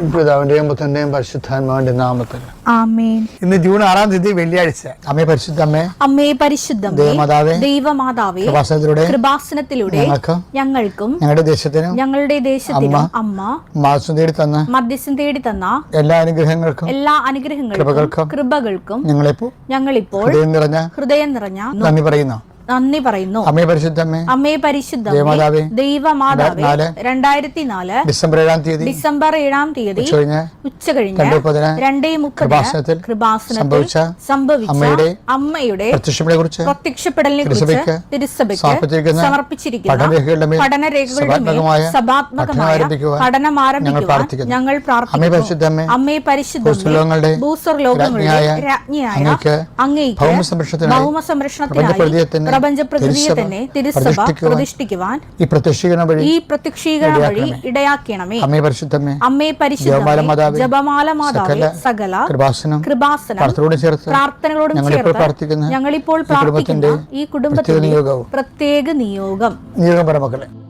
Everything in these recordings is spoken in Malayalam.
പിതാവിന്റെയും പുത്രന്റെയും പരിശുദ്ധാത്മാവിന്റെ നാമത്തിൽ. ആമേൻ. ഇന്ന് ജൂൺ ആറാം തീയതി വെള്ളിയാഴ്ച. അമ്മേ പരിശുദ്ധ അമ്മേ അമ്മേ പരിശുദ്ധമേ ദേവമാതാവേ, ദൈവമാതാവേ കൃപാസനത്തിലൂടെ കൃപാസനത്തിലൂടെ ഞങ്ങൾക്കും ഞങ്ങളുടെ ദേശത്തിനും ഞങ്ങളുടെ ദേശത്തിനും അമ്മ മാസം തേടി തന്ന മധ്യസ്ഥം തേടി തന്ന എല്ലാ അനുഗ്രഹങ്ങൾക്കും എല്ലാ അനുഗ്രഹങ്ങൾക്കും കൃപകൾക്കും കൃപകൾക്കും ഞങ്ങളിപ്പോ ഞങ്ങളിപ്പോൾ ഹൃദയം നിറഞ്ഞ ഹൃദയം നിറഞ്ഞ നന്ദി പറയുന്നു. നന്ദി പറയുന്നു. അമ്മേ പരിശുദ്ധ അമ്മേ പരിശുദ്ധമേ. ദേവമാതാവേ, ദൈവമാതാവേ രണ്ടായിരത്തി നാല്. ഡിസംബർ ഏഴാം തീയതി. ഡിസംബർ ഏഴാം തീയതി കഴിഞ്ഞ് ഉച്ച കഴിഞ്ഞ് രണ്ടേ മുപ്പതിന് കൃപാസനത്തിൽ കൃപാസനത്തിൽ സംഭവിച്ച അമ്മയുടെ അമ്മയുടെ പ്രത്യക്ഷപ്പെടലിനെ കുറിച്ച് പ്രത്യക്ഷപ്പെടലിനെ കുറിച്ച് തിരുസഭയ്ക്ക് സമർപ്പിച്ചിരിക്കുന്ന പഠനരേഖകളുടെ സഭാത്മകമായ പഠനം ആരംഭിക്കുവാൻ ഞങ്ങൾ പ്രാർത്ഥിക്കുന്നു. അമ്മയെ അമ്മേ പരിശുദ്ധ പരിശുദ്ധ ഭൂസ്വർലോകങ്ങളുടെ ഭൂസ്വർ ലോകങ്ങളുടെ രാജ്ഞിയായ അങ്ങേക്ക് ഭൗമ സംരക്ഷണത്തിനായി പ്രപഞ്ചപ്രകൃതിയെ പ്രപഞ്ച പ്രകൃതിയെ തന്നെ തിരുസഭ പ്രതിഷ്ഠിക്കുവാൻ ഈ പ്രത്യക്ഷീകരണ വഴി ഈ പ്രത്യക്ഷീകരണ വഴി ഇടയാക്കണമേ. അമ്മേ പരിശുദ്ധമേ. അമ്മേ ജപമാല പരിശുദ്ധ ജപമാല മാതാവേ സകല കൃപാസനം കൃപാസനം പ്രാർത്ഥനയോട് ചേർത്ത് പ്രാർത്ഥനകളോടും ഞങ്ങളിപ്പോൾ ചേർത്ത് പ്രാർത്ഥിക്കുന്ന ഈ കുടുംബത്തിന്റെ പ്രത്യേക നിയോഗം. നിയോഗം. പറ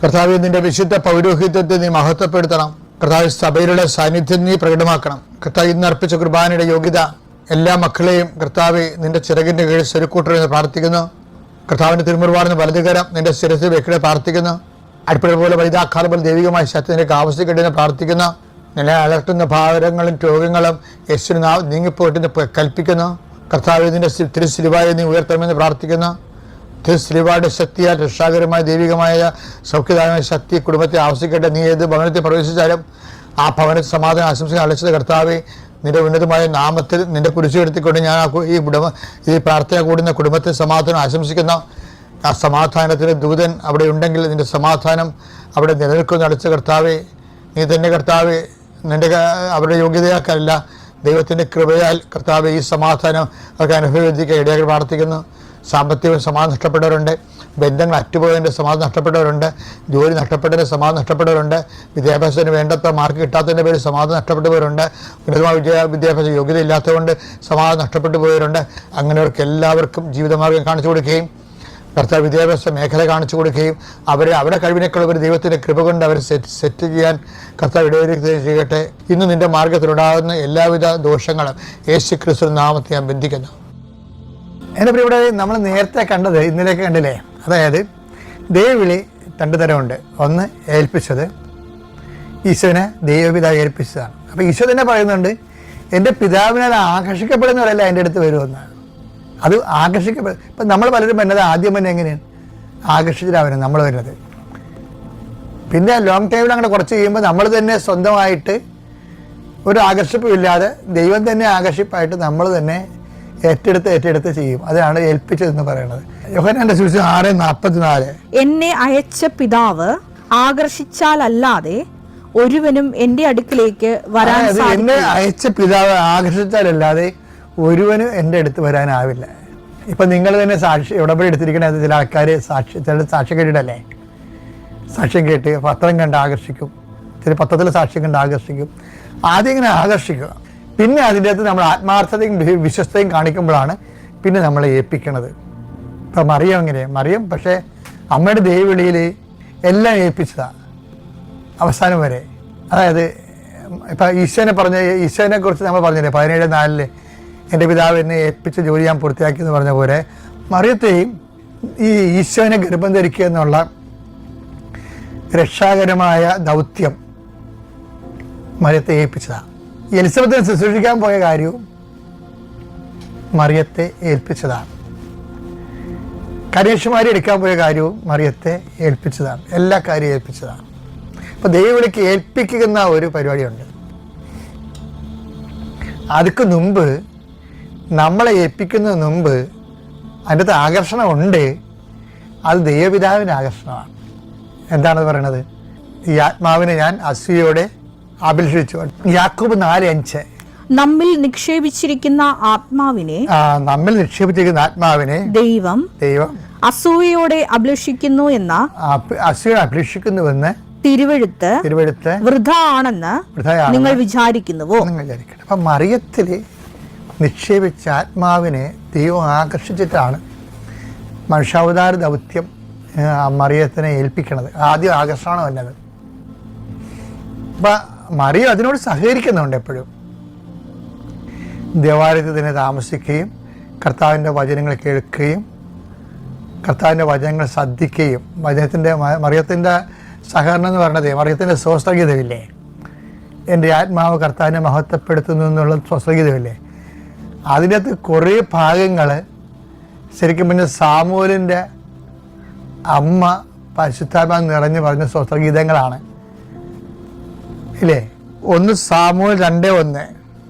കർത്താവ് നിന്റെ വിശുദ്ധ പൗരോഹിത്യത്തെ നീ മഹത്വപ്പെടുത്തണം. കർത്താവ് സഭയിലുള്ള സാന്നിധ്യം നീ പ്രകടമാക്കണം. കർത്താവ് ഇന്ന് അർപ്പിച്ച കുർബാനയുടെ യോഗ്യത എല്ലാ മക്കളെയും കർത്താവ് നിന്റെ ചിറകിന്റെ കീഴിൽ സ്വരുക്കൂട്ടരെന്ന് പ്രാർത്ഥിക്കുന്നു. കർത്താവിന്റെ തിരുമുറുവാടുന്ന വലതുകരം നിന്റെ ശിരസിൽ വെക്കിടെ പ്രാർത്ഥിക്കുന്നു. അടുപ്പിടെ പോലെ വൈതാക്കാലം പോലെ ദൈവികമായ ശക്തി നിനക്ക് ആവശ്യക്കെട്ടിന്ന് പ്രാർത്ഥിക്കുന്നു. നിന്നെ അലർട്ടുന്ന ഭാരങ്ങളും രോഗങ്ങളും യേശുവിന് നീങ്ങിപ്പോയിട്ട് കൽപ്പിക്കുന്നു. കർത്താവ് നിന്റെ തിരുസിലുവായി നീ ഉയർത്തണമെന്ന് പ്രാർത്ഥിക്കുന്നു. തിരുശ്രീവാട് ശക്തിയാൽ രക്ഷാകരമായ ദൈവികമായ സൗഖ്യദായമായ ശക്തി കുടുംബത്തെ ആവശ്യിക്കട്ടെ നീ ഏത് ഭവനത്തിൽ പ്രവേശിച്ചാലും ആ ഭവനത്തിൽ സമാധാനം ആശംസകൾ അളിച്ചത് കർത്താവെ നിന്റെ ഉന്നതമായ നാമത്തിൽ നിന്റെ കുരിശെടുത്തിക്കൊണ്ട് ഞാൻ ആ ഈ കുടുംബ ഈ പ്രാർത്ഥന കൂടുന്ന കുടുംബത്തെ സമാധാനം ആശംസിക്കുന്ന. ആ സമാധാനത്തിന് ദൂതൻ അവിടെ ഉണ്ടെങ്കിൽ നിന്റെ സമാധാനം അവിടെ നിലനിൽക്കുന്ന അളിച്ച കർത്താവെ നീ തന്നെ കർത്താവെ നിന്റെ അവരുടെ യോഗ്യതയാക്കല്ല ദൈവത്തിന്റെ കൃപയാൽ കർത്താവ് ഈ സമാധാനം അവർക്ക് അനുഭവിക്കാൻ ഇടയാക്കി പ്രാർത്ഥിക്കുന്നു. സാമ്പത്തിക സമാധാനം നഷ്ടപ്പെട്ടവരുണ്ട്. ബന്ധങ്ങൾ അറ്റുപോയതിന്റെ സമാധാനം നഷ്ടപ്പെട്ടവരുണ്ട്. ജോലി നഷ്ടപ്പെട്ടതിന്റെ സമാധാനം നഷ്ടപ്പെട്ടവരുണ്ട്. വിദ്യാഭ്യാസത്തിന് വേണ്ടത്ര മാർക്ക് കിട്ടാത്തതിന്റെ പേരിൽ സമാധാനം നഷ്ടപ്പെട്ടവരുണ്ട്. ഉന്നതമായ വിദ്യാ വിദ്യാഭ്യാസ യോഗ്യത ഇല്ലാത്തതുകൊണ്ട് സമാധാനം നഷ്ടപ്പെട്ടു പോയവരുണ്ട്. അങ്ങനെയവർക്ക് എല്ലാവർക്കും ജീവിതമാർഗം കാണിച്ചു കൊടുക്കുകയും കർത്താവ് വിദ്യാഭ്യാസ മേഖല കാണിച്ചു കൊടുക്കുകയും അവരെ അവരുടെ കഴിവിനേക്കാൾ ഒരു ദൈവത്തിന്റെ കൃപ കൊണ്ട് അവരെ സെറ്റ് സെറ്റ് ചെയ്യാൻ കർത്താവ് ഇടവരുത്തുകയും ചെയ്യട്ടെ. ഇന്ന് നിന്റെ മാർഗത്തിലുണ്ടാകുന്ന എല്ലാവിധ ദോഷങ്ങളും യേശു ക്രിസ്തു നാമത്തെ ഞാൻ ബന്ധിക്കുന്നു. എന്റെ ഇവിടെ നമ്മൾ നേരത്തെ കണ്ടത് ഇന്നലേക്ക് കണ്ടില്ലേ? അതായത് ദൈവവിളി രണ്ടു തരമുണ്ട്. ഒന്ന് ഏൽപ്പിച്ചത് ഈശോനെ ദൈവപിതാവ് ഏൽപ്പിച്ചതാണ്. അപ്പോൾ ഈശോ തന്നെ പറയുന്നുണ്ട് എന്റെ പിതാവിനാൽ ആകർഷിക്കപ്പെടുന്നവരല്ല എന്റെ അടുത്ത് വരുമെന്നാണ്. അത് ആകർഷിക്കപ്പെടും ഇപ്പം നമ്മൾ പലരും വരുന്നത് ആദ്യം തന്നെ എങ്ങനെയാണ്? ആകർഷിച്ചിട്ടാണ് നമ്മൾ വരുന്നത്. പിന്നെ ലോങ് ടൈമിൽ അങ്ങനെ കുറച്ച് കഴിയുമ്പോൾ നമ്മൾ തന്നെ സ്വന്തമായിട്ട് ഒരു ആകർഷിപ്പുമില്ലാതെ ദൈവം തന്നെ ആകർഷിപ്പായിട്ട് നമ്മൾ തന്നെ ഏറ്റെടുത്ത് ഏറ്റെടുത്ത് ചെയ്യും. അതാണ് ഏൽപ്പിച്ചതെന്ന് പറയുന്നത്. യോഹനാന്റെ സുവിശേഷം ആറ് നാൽപ്പത്തിനാല് എന്നെ അയച്ച പിതാവ് ആകർഷിച്ചാലല്ലാതെ ഒരുവനും എന്റെ അടുക്കിലേക്ക് വരാൻ എന്നെ അയച്ച പിതാവ് ആകർഷിച്ചാലല്ലാതെ ഒരുവനും എന്റെ അടുത്ത് വരാനാവില്ല. ഇപ്പം നിങ്ങൾ തന്നെ സാക്ഷി ഇടപെടി എടുത്തിരിക്കണ? ചില ആൾക്കാർ സാക്ഷി ചില സാക്ഷി കേട്ടിട്ടല്ലേ? സാക്ഷ്യം കേട്ട് പത്രം കണ്ട് ആകർഷിക്കും. ചില പത്രത്തിലെ സാക്ഷ്യം കണ്ട് ആകർഷിക്കും. ആദ്യം ഇങ്ങനെ ആകർഷിക്കുക. പിന്നെ അതിന്റെ അകത്ത് നമ്മൾ ആത്മാർത്ഥതയും വിശ്വസ്തയും കാണിക്കുമ്പോഴാണ് പിന്നെ നമ്മളെ ഏൽപ്പിക്കണത്. ഇപ്പം മറിയം അങ്ങനെ മറിയം പക്ഷേ അമ്മയുടെ ദൈവവിളിയിൽ എല്ലാം ഏൽപ്പിച്ചതാണ് അവസാനം വരെ. അതായത് ഇപ്പം ഈശോനെ പറഞ്ഞ ഈശോനെ കുറിച്ച് നമ്മൾ പറഞ്ഞില്ലേ? പതിനേഴ് നാലിൽ എന്റെ പിതാവ് എന്നെ ഏൽപ്പിച്ച ജോലി ഞാൻ പൂർത്തിയാക്കി എന്ന് പറഞ്ഞ പോലെ മറിയത്തെയും ഈ ഈശോനെ ഗർഭം ധരിക്കുക എന്നുള്ള രക്ഷാകരമായ ദൗത്യം മറിയത്തെ ഏൽപ്പിച്ചതാണ്. എലിസബത്തിനെ ശുശ്രൂഷിക്കാൻ പോയ കാര്യവും മറിയത്തെ ഏൽപ്പിച്ചതാണ്. കന്യാകുമാരി എടുക്കാൻ പോയ കാര്യവും മറിയത്തെ ഏൽപ്പിച്ചതാണ്. എല്ലാ കാര്യവും ഏൽപ്പിച്ചതാണ്. അപ്പോൾ ദൈവവിളിക്ക് ഏൽപ്പിക്കുന്ന ഒരു പരിപാടിയുണ്ട്. അതുക്ക് മുമ്പ് നമ്മളെ ഏൽപ്പിക്കുന്നതിന് മുമ്പ് അതിന്റെ അകത്ത് ആകർഷണമുണ്ട്. അത് ദൈവപിതാവിന്റെ ആകർഷണമാണ്. എന്താണത് പറയണത്? ഈ ആത്മാവിനെ ഞാൻ അസൂയോടെ അഭിലഷിച്ചു യാക്കൂബ് നാല് അഞ്ച്. നമ്മിൽ നിക്ഷേപിച്ചിരിക്കുന്ന ആത്മാവിനെ നമ്മിൽ നിക്ഷേപിച്ചിരിക്കുന്ന ആത്മാവിനെ ദൈവം ദൈവം അസൂയയോടെ അഭിലഷിക്കുന്നു എന്ന അസൂയോടെ അസൂയ അഭിലഷിക്കുന്നുവെന്ന് തിരുവെഴുത്ത് തിരുവെടുത്ത് വൃഥ ആണെന്ന് നിങ്ങൾ വിചാരിക്കുന്നുവോ? നിങ്ങൾ വിചാരിക്കണം. അപ്പൊ മറിയത്തിൽ നിക്ഷേപിച്ച ആത്മാവിനെ ദൈവം ആകർഷിച്ചിട്ടാണ് മനുഷ്യാവതാര ദൗത്യം മറിയത്തിനെ ഏൽപ്പിക്കണത്. ആദ്യം ആകർഷണം വന്നത് അപ്പം മറിയം അതിനോട് സഹകരിക്കുന്നുണ്ട് എപ്പോഴും. ദേവാലയത്തിൽ തന്നെ താമസിക്കുകയും കർത്താവിന്റെ വചനങ്ങൾ കേൾക്കുകയും കർത്താവിന്റെ വചനങ്ങൾ ശ്രദ്ധിക്കുകയും വചനത്തിന്റെ മറിയത്തിന്റെ സഹകരണം എന്ന് പറയുന്നത് മറിയത്തിന്റെ സ്വസ്ഥഗീതമില്ലേ എന്റെ ആത്മാവ് കർത്താവിനെ മഹത്വപ്പെടുത്തുന്നു എന്നുള്ള സ്വസ്ഥഗീതമില്ലേ അതിനകത്ത് കുറേ ഭാഗങ്ങൾ ശരിക്കും പിന്നെ സാമൂലിന്റെ അമ്മ പരിശുദ്ധാത്മ നിറഞ്ഞു പറഞ്ഞ സ്വസ്ത്രഗീതങ്ങളാണ്. ഇല്ലേ? ഒന്ന് സാമൂൽ രണ്ടേ ഒന്ന്.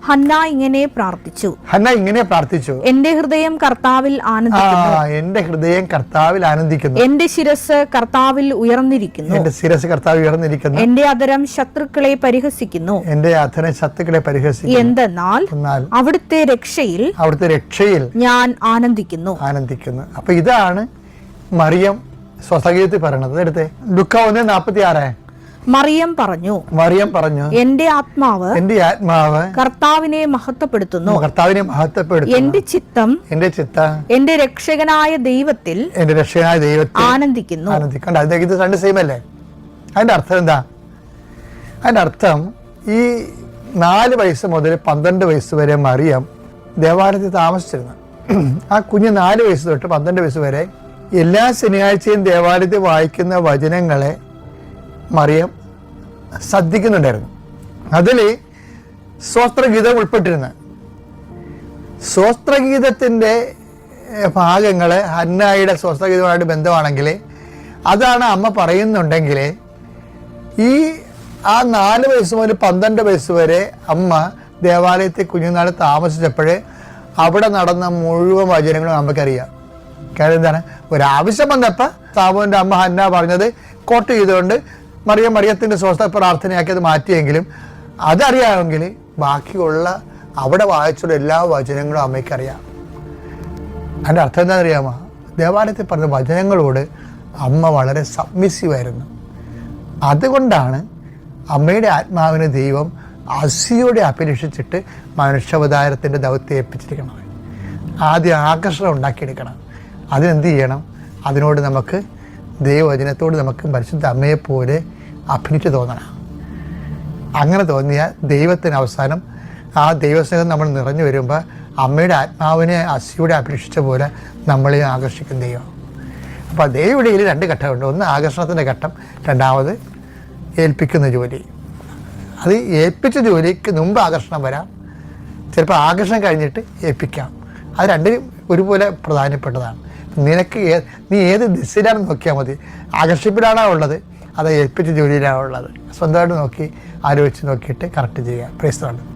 ഹന്ന ഇങ്ങനെ പ്രാർത്ഥിച്ചു. ഹന്ന ഇങ്ങനെ പ്രാർത്ഥിച്ചു. എന്റെ ഹൃദയം കർത്താവിൽ ആനന്ദിക്കുന്നു. എന്റെ ഹൃദയം കർത്താവിൽ ആനന്ദിക്കുന്നു. എന്റെ ശിരസ് കർത്താവിൽ ഉയർന്നിരിക്കുന്നു. എന്റെ ശിരസ് കർത്താവ് ഉയർന്നിരിക്കുന്നു. എന്റെ അതരം ശത്രുക്കളെ പരിഹസിക്കുന്നു. എന്റെ അധരം ശത്രുക്കളെ പരിഹസിക്കുന്നു. എന്തെന്നാൽ അവിടുത്തെ രക്ഷയിൽ അവിടുത്തെ രക്ഷയിൽ ഞാൻ ആനന്ദിക്കുന്നു. ആനന്ദിക്കുന്നു. അപ്പൊ ഇതാണ് മറിയം സ്വസഗീതത്തിൽ പറയണത് എടുത്തേ ദുഃഖം ഒന്ന് നാപ്പത്തി ആറ് മറിയം പറഞ്ഞു. മറിയം പറഞ്ഞു. എന്റെ ആത്മാവ് എന്റെ ആത്മാവ് കർത്താവിനെ മഹത്വപ്പെടുത്തുന്നു. കർത്താവിനെ മഹത്വപ്പെടുത്തുന്നു. എന്റെ ചിത്തം എന്റെ ചിത്തം എന്റെ രക്ഷകനായ ദൈവത്തിൽ എന്റെ രക്ഷകനായ ദൈവത്തിൽ ആനന്ദിക്കുന്നു. ആനന്ദിക്കണ്ട ഇത് രണ്ട് സെയിം അല്ലേ? അതിന്റെ അർത്ഥം എന്താ? അതിന്റെ അർത്ഥം ഈ നാല് വയസ്സ് മുതൽ പന്ത്രണ്ട് വയസ്സ് വരെ മറിയം ദേവാലയത്തിൽ താമസിച്ചിരുന്നു. ആ കുഞ്ഞ് നാല് വയസ്സ് തൊട്ട് പന്ത്രണ്ട് വയസ്സ് വരെ എല്ലാ ശനിയാഴ്ചയും ദേവാലയത്തിൽ വായിക്കുന്ന വചനങ്ങളെ മറിയം ശ്രദ്ധിക്കുന്നുണ്ടായിരുന്നു. അതിൽ സ്വസ്ത്രഗീതം ഉൾപ്പെട്ടിരുന്ന സ്വസ്ത്രഗീതത്തിന്റെ ഭാഗങ്ങൾ ഹന്നായുടെ സ്വസ്ത്രഗീതമായിട്ട് ബന്ധമാണെങ്കിൽ അതാണ് അമ്മ പറയുന്നുണ്ടെങ്കിൽ ഈ ആ നാല് വയസ്സ് മുതൽ പന്ത്രണ്ട് വയസ്സ് വരെ അമ്മ ദേവാലയത്തിൽ കുഞ്ഞുനാൾ താമസിച്ചപ്പോൾ അവിടെ നടന്ന മുഴുവൻ വചനങ്ങളും അമ്മയ്ക്കറിയാം കാര്യം എന്താണ്? ഒരാവശ്യം വന്നപ്പോൾ സാബുവിന്റെ അമ്മ ഹന്ന പറഞ്ഞത് കോട്ട് ചെയ്തുകൊണ്ട് മറിയം മറിയത്തിന്റെ സ്വസ്ഥ പ്രാർത്ഥനയാക്കി അത് മാറ്റിയെങ്കിലും അതറിയാമെങ്കിൽ ബാക്കിയുള്ള അവിടെ വായിച്ചുള്ള എല്ലാ വചനങ്ങളും അമ്മയ്ക്കറിയാം. അതിന്റെ അർത്ഥം എന്താണെന്ന് അറിയാമോ ദേവാലയത്തിൽ പറഞ്ഞ വചനങ്ങളോട് അമ്മ വളരെ സബ്മിസീവായിരുന്നു അതുകൊണ്ടാണ് അമ്മയുടെ ആത്മാവിന് ദൈവം അസിയോടെ അപേക്ഷിച്ചിട്ട് മനുഷ്യാവതാരത്തിന്റെ ദൗത്യം ഏൽപ്പിച്ചിരിക്കണം ആദ്യം ആകർഷണം ഉണ്ടാക്കിയെടുക്കണം. അതിനെന്ത് ചെയ്യണം? അതിനോട് നമുക്ക് ദൈവവചനത്തോട് നമുക്ക് പരിശുദ്ധ അമ്മയെപ്പോലെ അഭിനിറ്റ് തോന്നണം. അങ്ങനെ തോന്നിയാൽ ദൈവത്തിന് അവസാനം ആ ദൈവസ്നേഹം നമ്മൾ നിറഞ്ഞു വരുമ്പോൾ അമ്മയുടെ ആത്മാവിനെ അസിയുടെ അപേക്ഷിച്ച പോലെ നമ്മളെ ആകർഷിക്കും ദൈവം. അപ്പോൾ ദൈവവിളിയിൽ രണ്ട് ഘട്ടമുണ്ട്. ഒന്ന് ആകർഷണത്തിന്റെ ഘട്ടം രണ്ടാമത് ഏൽപ്പിക്കുന്ന ജോലി. അത് ഏൽപ്പിച്ച ജോലിക്ക് മുമ്പ് ആകർഷണം വരാം. ചിലപ്പോൾ ആകർഷണം കഴിഞ്ഞിട്ട് ഏൽപ്പിക്കാം. അത് രണ്ടും ഒരുപോലെ പ്രധാനപ്പെട്ടതാണ്. നിനക്ക് നീ ഏത് ദിശയിലാണെന്ന് നോക്കിയാൽ മതി? ആകർഷിപ്പിലാണോ ഉള്ളത്. അത് ഏൽപ്പിച്ച ജോലിയിലാണോ ഉള്ളത് സ്വന്തമായിട്ട് നോക്കി ആലോചിച്ച് നോക്കിയിട്ട് കറക്റ്റ് ചെയ്യുക പ്രൈസ്തമാണ്